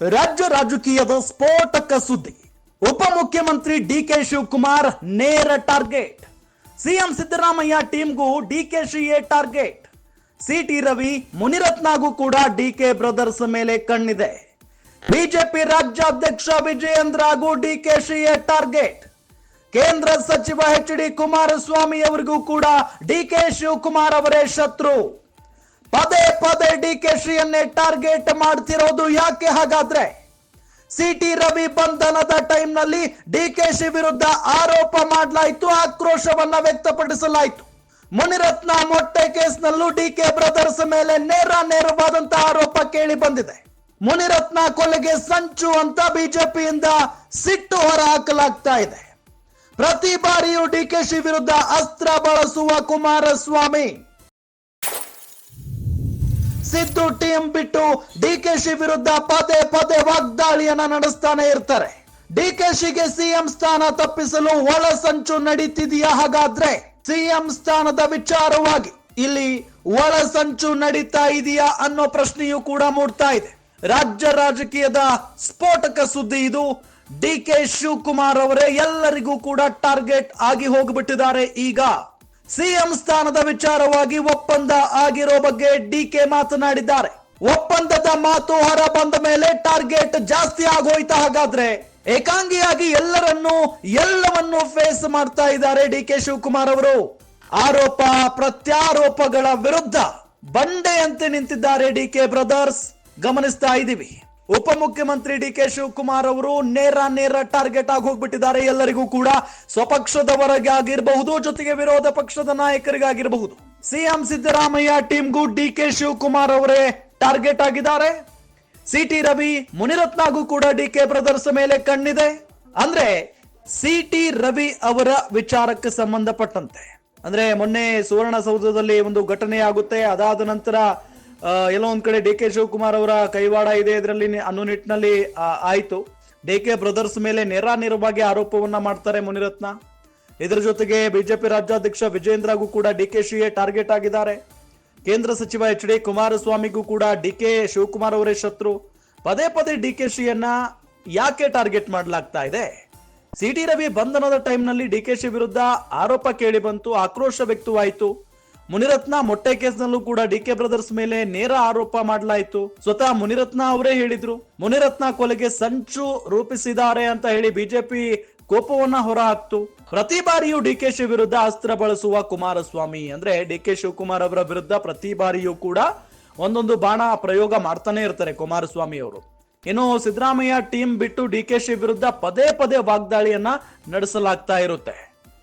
ರಾಜ್ಯ ರಾಜಕೀಯದ ಸ್ಫೋಟಕ ಸುದ್ದಿ. ಉಪಮುಖ್ಯಮಂತ್ರಿ ಡಿ ಕೆ ಶಿವಕುಮಾರ್ ನೇರ ಟಾರ್ಗೆಟ್. ಸಿಎಂ ಸಿದ್ದರಾಮಯ್ಯ ಟೀಮ್ಗೂ ಡಿ ಕೆ ಎ ಟಾರ್ಗೆಟ್. ಸಿಟಿ ರವಿ, ಮುನಿರತ್ನಾಗೂ ಕೂಡ ಡಿ ಕೆ ಬ್ರದರ್ಸ್ ಮೇಲೆ ಕಣ್ಣಿದೆ. ಬಿಜೆಪಿ ರಾಜ್ಯಾಧ್ಯಕ್ಷ ವಿಜಯೇಂದ್ರ ಹಾಗೂ ಡಿ ಕೆ ಎ ಟಾರ್ಗೆಟ್. ಕೇಂದ್ರ ಸಚಿವ ಎಚ್ ಡಿ ಕುಮಾರಸ್ವಾಮಿ ಅವರಿಗೂ ಕೂಡ ಡಿ ಕೆ ಶಿವಕುಮಾರ್ ಅವರೇ ಶತ್ರು. ಪದೇ ಪದೇ ಡಿ ಕೆ ಶ್ರೀಯನ್ನೇ ಟಾರ್ಗೆಟ್ ಮಾಡ್ತಿರೋದು ಯಾಕೆ ಹಾಗಾದ್ರೆ? ಸಿಟಿ ರವಿ ಬಂಧನದ ಟೈಮ್ನಲ್ಲಿ ಡಿ ಕೆ ಶಿ ವಿರುದ್ಧ ಆರೋಪ ಮಾಡಲಾಯಿತು, ಆಕ್ರೋಶವನ್ನ ವ್ಯಕ್ತಪಡಿಸಲಾಯಿತು. ಮುನಿರತ್ನ ಮೊಟ್ಟೆ ಕೇಸ್ನಲ್ಲೂ ಡಿ ಕೆ ಬ್ರದರ್ಸ್ ಮೇಲೆ ನೇರ ನೇರವಾದಂತಹ ಆರೋಪ ಕೇಳಿ ಬಂದಿದೆ. ಮುನಿರತ್ನ ಕೊಲೆಗೆ ಸಂಚು ಅಂತ ಬಿಜೆಪಿಯಿಂದ ಸಿಟ್ಟು ಹೊರ ಹಾಕಲಾಗ್ತಾ ಇದೆ. ಪ್ರತಿ ಬಾರಿಯೂ ಡಿ ಕೆ ಶಿ ವಿರುದ್ಧ ಅಸ್ತ್ರ ಬಳಸುವ ಕುಮಾರಸ್ವಾಮಿ ಸಿದ್ದು ಟೀಂ ಬಿಟ್ಟು ಡಿಕೆಶಿ ವಿರುದ್ಧ ಪದೇ ಪದೇ ವಾಗ್ದಾಳಿಯನ್ನ ನಡೆಸ್ತಾನೆ ಇರ್ತಾರೆ. ಡಿಕೆಶಿಗೆ ಸಿಎಂ ಸ್ಥಾನ ತಪ್ಪಿಸಲು ಒಳ ಸಂಚು ನಡೀತಿದೆಯಾ ಹಾಗಾದ್ರೆ? ಸಿಎಂ ಸ್ಥಾನದ ವಿಚಾರವಾಗಿ ಇಲ್ಲಿ ಒಳ ಸಂಚು ನಡೀತಾ ಇದೆಯಾ ಅನ್ನೋ ಪ್ರಶ್ನೆಯೂ ಕೂಡ ಮೂಡ್ತಾ ಇದೆ. ರಾಜ್ಯ ರಾಜಕೀಯದ ಸ್ಫೋಟಕ ಸುದ್ದಿ ಇದು. ಡಿ ಕೆ ಶಿವಕುಮಾರ್ ಅವರೇ ಎಲ್ಲರಿಗೂ ಕೂಡ ಟಾರ್ಗೆಟ್ ಆಗಿ ಹೋಗ್ಬಿಟ್ಟಿದ್ದಾರೆ ಈಗ. ಸಿಎಂ ಸ್ಥಾನದ ವಿಚಾರವಾಗಿ ಒಪ್ಪಂದ ಆಗಿರೋ ಬಗ್ಗೆ ಡಿ ಕೆ ಮಾತನಾಡಿದ್ದಾರೆ. ಒಪ್ಪಂದದ ಮಾತು ಹೊರ ಬಂದ ಮೇಲೆ ಟಾರ್ಗೆಟ್ ಜಾಸ್ತಿ ಆಗೋಯ್ತಾ ಹಾಗಾದ್ರೆ ಏಕಾಂಗಿಯಾಗಿ ಎಲ್ಲರನ್ನು, ಎಲ್ಲವನ್ನು ಫೇಸ್ ಮಾಡ್ತಾ ಇದ್ದಾರೆ ಡಿ ಕೆ ಶಿವಕುಮಾರ್ ಅವರು. ಆರೋಪ, ಪ್ರತ್ಯಾರೋಪಗಳ ವಿರುದ್ಧ ಬಂಡೆಯಂತೆ ನಿಂತಿದ್ದಾರೆ ಡಿ ಕೆ ಬ್ರದರ್ಸ್. ಗಮನಿಸ್ತಾ ಇದ್ದೀವಿ. ಉಪಮುಖ್ಯಮಂತ್ರಿ ಡಿ ಕೆ ಶಿವಕುಮಾರ್ ಅವರು ನೇರ ನೇರ ಟಾರ್ಗೆಟ್ ಆಗಿ ಹೋಗ್ಬಿಟ್ಟಿದ್ದಾರೆ ಎಲ್ಲರಿಗೂ ಕೂಡ. ಸ್ವಪಕ್ಷದವರಿಗೆ ಆಗಿರಬಹುದು, ಜೊತೆಗೆ ವಿರೋಧ ಪಕ್ಷದ ನಾಯಕರಿಗಾಗಿರಬಹುದು ಸಿಎಂ ಸಿದ್ದರಾಮಯ್ಯ ಟೀಮ್ಗೂ ಡಿ ಕೆ ಶಿವಕುಮಾರ್ ಅವರೇ ಟಾರ್ಗೆಟ್ ಆಗಿದ್ದಾರೆ. ಸಿ ಟಿ ರವಿ ಮುನಿರತ್ನಾಗೂ ಕೂಡ ಡಿ ಕೆ ಬ್ರದರ್ಸ್ ಮೇಲೆ ಕಣ್ಣಿದೆ. ಅಂದ್ರೆ ಸಿಟಿ ರವಿ ಅವರ ವಿಚಾರಕ್ಕೆ ಸಂಬಂಧಪಟ್ಟಂತೆ. ಅಂದ್ರೆ ಮೊನ್ನೆ ಸುವರ್ಣಸೌಧದಲ್ಲಿ ಒಂದು ಘಟನೆ ಆಗುತ್ತೆ, ಅದಾದ ನಂತರ ಎಲ್ಲೋ ಒಂದ್ ಕಡೆ ಡಿ ಕೆ ಶಿವಕುಮಾರ್ ಅವರ ಕೈವಾಡ ಇದೆ ಇದರಲ್ಲಿ ಅನ್ನೋ ನಿಟ್ಟಿನಲ್ಲಿ ಆಯ್ತು. ಡಿ ಕೆ ಬ್ರದರ್ಸ್ ಮೇಲೆ ನೇರ ನೇರವಾಗಿ ಆರೋಪವನ್ನ ಮಾಡ್ತಾರೆ ಮುನಿರತ್ನ. ಇದರ ಜೊತೆಗೆ ಬಿಜೆಪಿ ರಾಜ್ಯಾಧ್ಯಕ್ಷ ವಿಜೇಂದ್ರಗೂ ಕೂಡ ಡಿ ಕೆ ಶಿಯೇ ಟಾರ್ಗೆಟ್ ಆಗಿದ್ದಾರೆ. ಕೇಂದ್ರ ಸಚಿವ ಎಚ್ ಡಿ ಕುಮಾರಸ್ವಾಮಿಗೂ ಕೂಡ ಡಿ ಕೆ ಶಿವಕುಮಾರ್ ಅವರೇ ಶತ್ರು. ಪದೇ ಪದೇ ಡಿ ಕೆ ಶಿಯನ್ನ ಯಾಕೆ ಟಾರ್ಗೆಟ್ ಮಾಡಲಾಗ್ತಾ ಇದೆ? ಸಿ ಟಿ ರವಿ ಬಂಧನದ ಟೈಮ್ನಲ್ಲಿ ಡಿ ಕೆ ಶಿ ವಿರುದ್ಧ ಆರೋಪ ಕೇಳಿ ಬಂತು, ಆಕ್ರೋಶ ವ್ಯಕ್ತವಾಯಿತು. ಮುನಿರತ್ನ ಮೊಟ್ಟೆ ಕೇಸ್ನಲ್ಲೂ ಕೂಡ ಡಿ ಕೆ ಬ್ರದರ್ಸ್ ಮೇಲೆ ನೇರ ಆರೋಪ ಮಾಡಲಾಯಿತು. ಸ್ವತಃ ಮುನಿರತ್ನ ಅವರೇ ಹೇಳಿದ್ರು. ಮುನಿರತ್ನ ಕೊಲೆಗೆ ಸಂಚು ರೂಪಿಸಿದ್ದಾರೆ ಅಂತ ಹೇಳಿ ಬಿಜೆಪಿ ಕೋಪವನ್ನ ಹೊರಹಾಕ್ತು. ಪ್ರತಿ ಬಾರಿಯೂ ಡಿ ಕೆ ಶಿ ವಿರುದ್ಧ ಅಸ್ತ್ರ ಬಳಸುವ ಕುಮಾರಸ್ವಾಮಿ ಅಂದ್ರೆ ಡಿ ಕೆ ಶಿವಕುಮಾರ್ ಅವರ ವಿರುದ್ಧ ಪ್ರತಿ ಬಾರಿಯೂ ಕೂಡ ಒಂದೊಂದು ಬಾಣ ಪ್ರಯೋಗ ಮಾಡ್ತಾನೆ ಇರ್ತಾರೆ ಕುಮಾರಸ್ವಾಮಿ ಅವರು. ಇನ್ನು ಸಿದ್ದರಾಮಯ್ಯ ಟೀಮ್ ಬಿಟ್ಟು ಡಿ ಕೆ ಶಿ ವಿರುದ್ಧ ಪದೇ ಪದೇ ವಾಗ್ದಾಳಿಯನ್ನ ನಡೆಸಲಾಗ್ತಾ ಇರುತ್ತೆ.